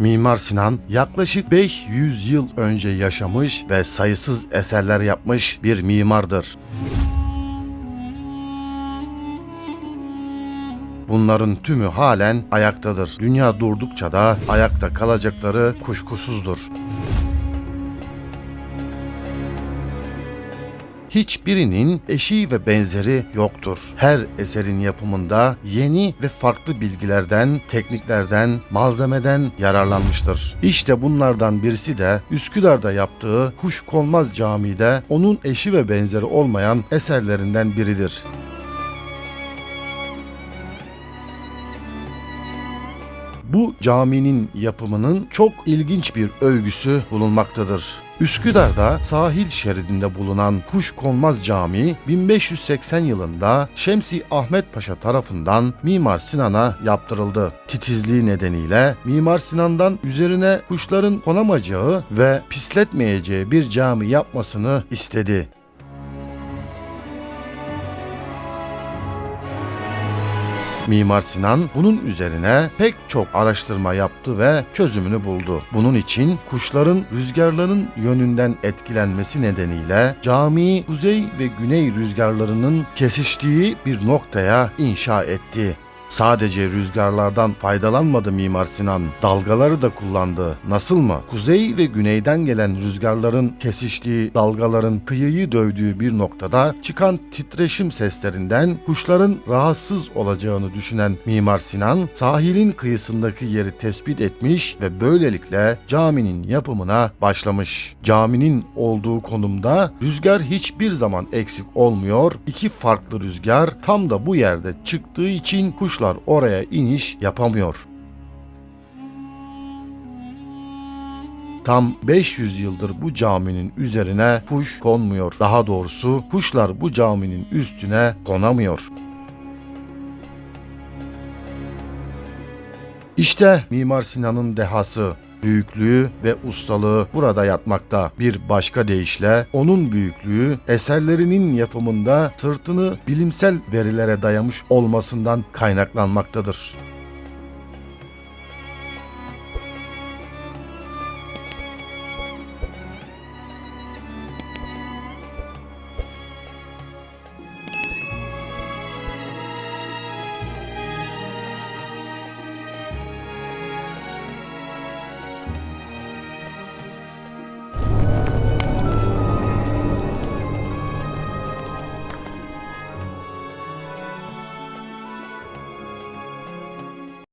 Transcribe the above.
Mimar Sinan yaklaşık 500 yıl önce yaşamış ve sayısız eserler yapmış bir mimardır. Bunların tümü halen ayaktadır. Dünya durdukça da ayakta kalacakları kuşkusuzdur. Hiçbirinin eşi ve benzeri yoktur. Her eserin yapımında yeni ve farklı bilgilerden, tekniklerden, malzemeden yararlanmıştır. İşte bunlardan birisi de Üsküdar'da yaptığı Kuşkonmaz Camii'de onun eşi ve benzeri olmayan eserlerinden biridir. Bu caminin yapımının çok ilginç bir övgüsü bulunmaktadır. Üsküdar'da sahil şeridinde bulunan Kuşkonmaz Camii 1580 yılında Şemsi Ahmet Paşa tarafından Mimar Sinan'a yaptırıldı. Titizliği nedeniyle Mimar Sinan'dan üzerine kuşların konamayacağı ve pisletmeyeceği bir cami yapmasını istedi. Mimar Sinan bunun üzerine pek çok araştırma yaptı ve çözümünü buldu. Bunun için kuşların rüzgarların yönünden etkilenmesi nedeniyle camiyi kuzey ve güney rüzgarlarının kesiştiği bir noktaya inşa etti. Sadece rüzgarlardan faydalanmadı Mimar Sinan, dalgaları da kullandı. Nasıl mı? Kuzey ve güneyden gelen rüzgarların kesiştiği, dalgaların kıyıyı dövdüğü bir noktada çıkan titreşim seslerinden kuşların rahatsız olacağını düşünen Mimar Sinan, sahilin kıyısındaki yeri tespit etmiş ve böylelikle caminin yapımına başlamış. Caminin olduğu konumda rüzgar hiçbir zaman eksik olmuyor. İki farklı rüzgar tam da bu yerde çıktığı için kuşlar oraya iniş yapamıyor. Tam 500 yıldır bu caminin üzerine kuş konmuyor. Daha doğrusu kuşlar bu caminin üstüne konamıyor. İşte Mimar Sinan'ın dehası, büyüklüğü ve ustalığı burada yatmakta. Bir başka deyişle onun büyüklüğü eserlerinin yapımında sırtını bilimsel verilere dayamış olmasından kaynaklanmaktadır.